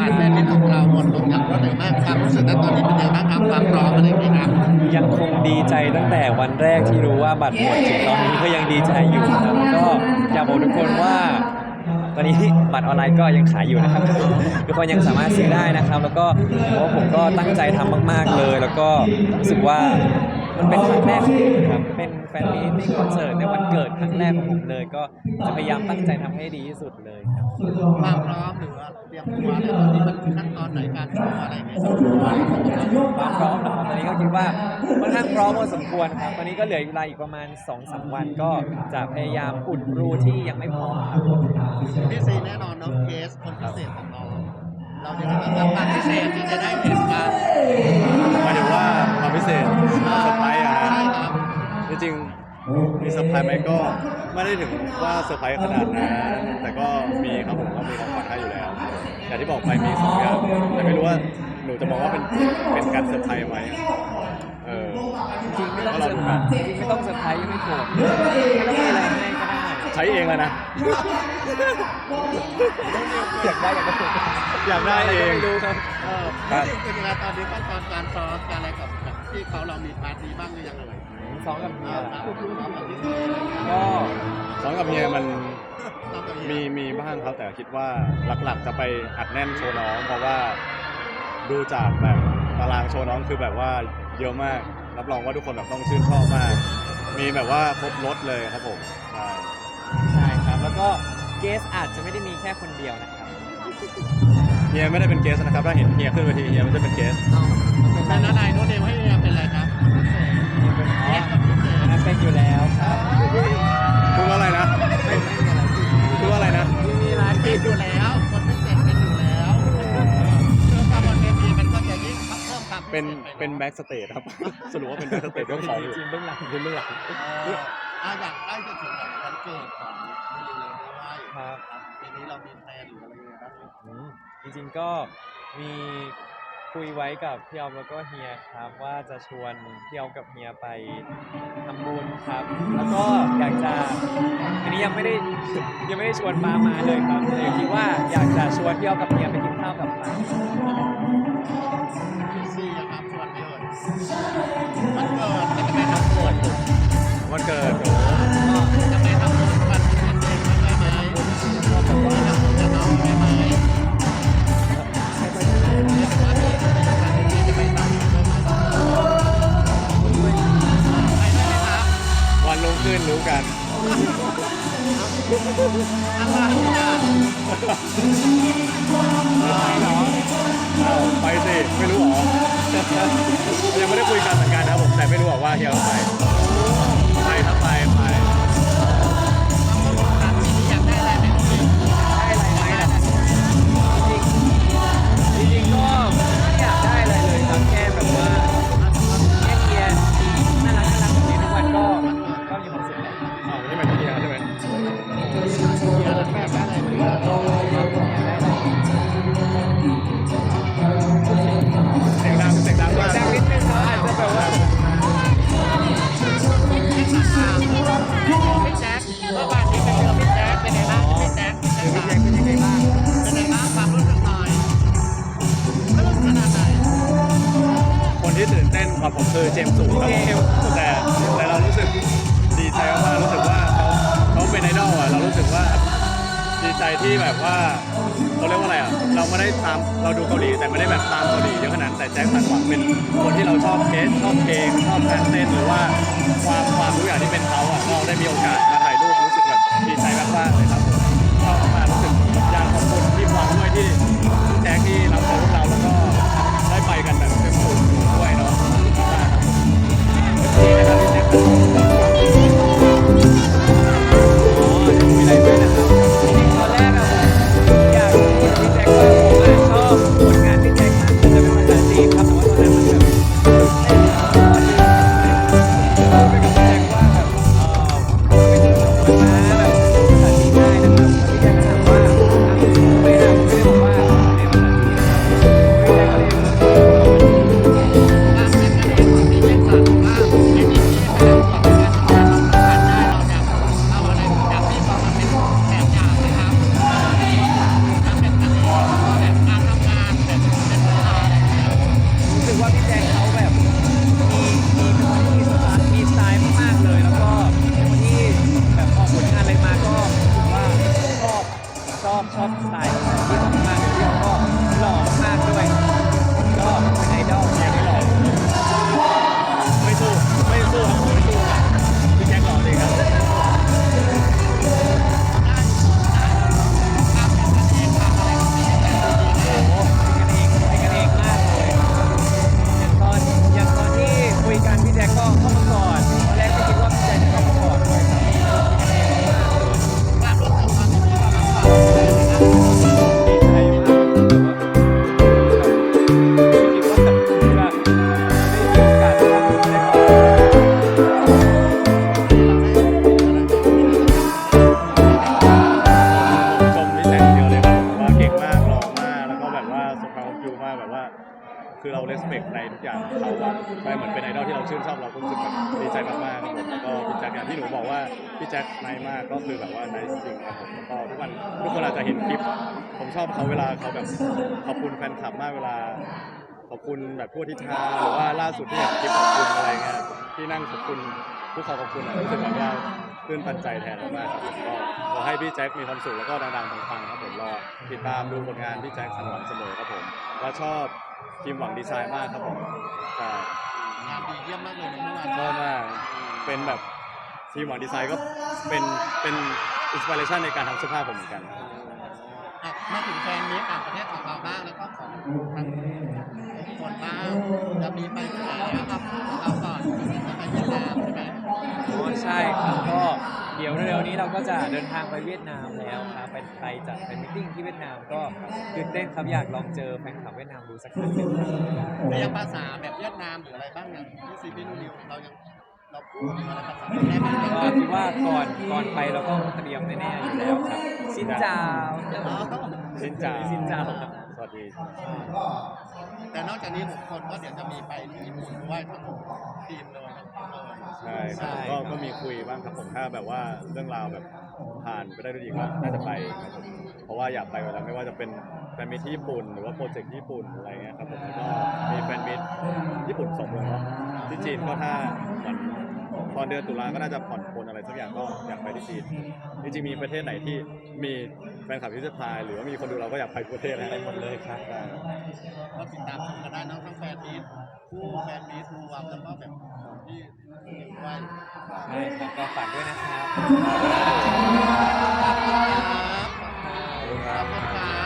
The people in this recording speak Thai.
บัตรแฟนมิตรของเราหมดลงอย่างรวดเร็วมากความรู้สึกณตอนนี้เป็นยังไงบ้างครับความพร้อมอะไรอย่างเงี้ครับยังคงดีใจตั้งแต่วันแรกที่รู้ว่าบัตรหมดถึงตอนนี้ก็ยังดีใจอยู่ครับก็อยากบอกทุกคนว่าตอนนี้บัตรออนไลน์ก็ยังขายอยู่นะครับ ทุกคนยังสามารถซื้อได้นะครับ แล้วก็ผมก็ตั้งใจทำมาก ๆเลย แล้วก็รู้สึกว่ามันเป็นครั้งแรกของผมครับเฟนมีตติ้งคอนเสิร์ตในวันเกิดครั้งแรกของผมเลย ก็จะพยายามตั้งใจทำให้ดีที่สุดเลยครับ ความพร้อมหรือว่าเตรียมตัวอะไรตอนนี้มันขั้นตอนไหนการโชว์อะไรอย่างเงี้ยสำหรับเราความพร้อมนะครับตอนนี้ก็คิดว่าค่อนข้างพร้อมพอสมควรครับตอนนี้ก็เหลือเวลาอีกประมาณ2อสวัน ก็จะพยายามอุดรูที่ยังไม่พร้อมครับ พี่ซีแน่นอนน้องเคสคนพิเศษของเราเราจะได้รับการพิเศษที่จะได้เห็นกันหมายถึงว่าความพิเศษเซอร์ไพรส์อะใช่นะครับ จริงๆมีเซอร์ไพรส์ไหมก็ไม่ได้ถึงว่าเซอร์ไพรส์ขนาดนั้นแต่ก็มีครับผมก็มีของขวัญให้อยู่แล้วอย่างที่บอกไปมีสองอย่างแต่ไม่รู้ว่าหนูจะมองว่าเป็นเป็นการเซอร์ไพรส์ไหมเออจริงๆไม่ต้องก็เซรออร์ดูไพรกันส์จริงๆไม่ต้องเซอร์ไพรส์ยังไม่ถูกไม่ต้องมีอะไรให้ก็ได้ใช้เองแล้วนะอยากได้อยากได้ถูกอยากได้เองไม่รู้ครับเออครับพี่ซีเป็นยังไงตอนนี้ขั้นตอนการซ้อมการอะไรกับกับที่เขาเรามีพาร์ทนี้บ้างหรือยังเอ่ย ซ้อมกับเมีเอยอเหรอคครัรับบซ้อมกับพี่ซีอะไรอย่างเงี้ยก็สองกับเฮียมันซ้อมกับเฮียมีมีบ้างครับแต่คิดว่าหลักๆจะไปอัดแน่นโชว์น้อง เพราะว่าดูจากแบบตารางโชว์น้องคือแบบว่าเยอะมากรับรองว่าทุกคนแบบต้องชื่นชอบมาก มีแบบว่าครบรถเลยครับผมใช่ใช่ครับแล้วก็เกสอาจจะไม่ได้มีแค่คนเดียวนะครับเฮียไม่ได้เป็นเกสนะครับถ้าเห็นเฮียขึ้นเวทีเฮียไม่ได้เป็นเกสเป็นอะไรโน้ตเดลให้เฮียเป็น มีอะไรเป็ที่นอยู่แล้ว คนพิเศษเป็นอยู่แล้วเชื่อว่าบนเวทีมันก็จะยิ่งเพิ่มความพิศษเป็นไเป็นแบ็กสเตจครับ สรุปว่าเป็นแบ็กสเตจเรื่องของอยู่จริงๆเบื้องหลังเป็นเบื้องหลังเอออะอยากใกล้จะถึงวันเกิดของมิลเลนด้วยครับปีนี้เรามีแพลนหรืออะไรยังไงบ้างอืมจริงๆก็มี คุยไว้กับพี่ออมแล้วก็เฮียครับว่าจะชวนพี่ออมกับเฮียไปทำบุญครับ แล้วก็อยากจะอันนี้ยังไม่ได้ยังไม่ได้ชวนมามาเลยครับแต่คิดว่าอยากจะชวนพี่ออมกับเฮียไปกินข้าวกับปา พี่ซีอะครับชวนไปเลย รู้กันอไปสิ ไม่รู้หรอ ยังไม่ได้คุยกันเหมือนกันนะครับผม แต่ไม่รู้หรอกว่าเฮียเขาไป ที่แบบว่าเขาเรียกว่าอะไรอะเราไม่ได้ตามเราดูเกาหลี แต่ไม่ได้แบบตามเกาหลีเยอะขนาดแต่แจ็คสันหวังเป็นคนที่เราชอบเทสชอบเพลงชอบการเต้นหรือว่าความความทุกอย่างที่เป็น คือเราเลสเ c t ในทุกอย่างของเขาอะใช่เหมือนเป็นไอดอลที่เราชื่นชอบเราก็รู้สึกแบบดีใจมากๆครับผมแล้วก็พี่แจ็คอย่างที่หนูบอกว่าพี่แจ็คไนมากก็คือแบบว่าไนจริงๆครับผมแล้วก็ทุกวันทุกคนอาจจะเห็นคลิป ผมชอบเขาเวลาเขาแบบขอบคุณแฟนคลับมากเวลา ขอบคุณแบบผู้ที่ทาหรือว่าล่าสุดที่เห็นคลิปขอบคุณอะไรเงี้ยที่นั่งขอบคุณผู้เขาขอบคุณอะรู้สึกแบบว่า ตื้นตันใจแทนมากๆครับผมก็ขอให้พี่แจ็คมีความสุขแล้วก็ดังๆปังๆครับผมรอติดตามดูผลงานพี่แจ็คสม่ำเสมอครับผมแล้วชอบทีมหวังดีไซน์มากครับผมใช่งานดีเยี่ยมมากเลยนะเมื่อวานชอบมากเป็นแบบทีมหวังดีไซน์ก็เป็นเป็นอินสปิเรชันในการทำเสื้อผ้าผมเหมือนกัน อะมาถึงแฟนมีตต่างประเทศของเราบ้างแล้วก็ของทางคนบ้างจะมีไปที่ไหนนะครับของเรา ดี๋ยวเร็วๆนี้เราก็จะเดินทางไปเวียดนามแล้วครับไปไปจัดเป็นมิทติ้งที่เวียดนามก็ตื่นเต้นครับอยากลองเจอแฟนคลับเวียดนามดูสักครั้งหนึ่งเรียนภาษาแบบเวียดนามหรืออะไรบ้างยังที่ซีพีนูนิวเรายังเราพูดหรืออะไรภาษาได้ไหมก็คิดว่าก่อนก่อนไปเราต้องเตรียมแน่ๆอยู่แล้วครับสินจาวอ๋อสินจ่าสินจาว ครับสวัสดีแต่นอกจากนี้หกคนก็เดี๋ยวจะมีไปที่ญี่ปุ่นด้วยทั้งทีมเลยทั้งคู่เลย ใช่ครับก็ก็มีคุยบ้างครับผมถ้าแบบว่าเรื่องราวแบบผ่านไปได้ด้วยดีก็น่าจะไปครับผมเพราะว่าอยากไปอยู่แล้วไม่ว่าจะเป็นแฟนมิตที่ญี่ปุ่นหรือว่าโปรเจกต์ที่ญี่ปุ่นอะไรเงี้ยครับผมแล้วก็มีแฟนมิตญี่ปุ่นสองเมืองเนาะ ที่จีนก็ถ้าเหมือนตอนเดือนตุลาก็น่าจะผ่อนปลนอะไรสักอย่างก็อยากไปที่จีนจริงๆมีประเทศไหนที่มีแฟนคลับที่จะพายหรือว่ามีคนดูเราก็อยากไปประเทศอะไรหมดเลยครับก็ติดตามชมกันได้น้องทั้งแฟนมีผู้แฟนมีทูวังแล้วก็แบบที่ไหวใช่ครับก็ฝากด้วยนะครับขอบคุณครับ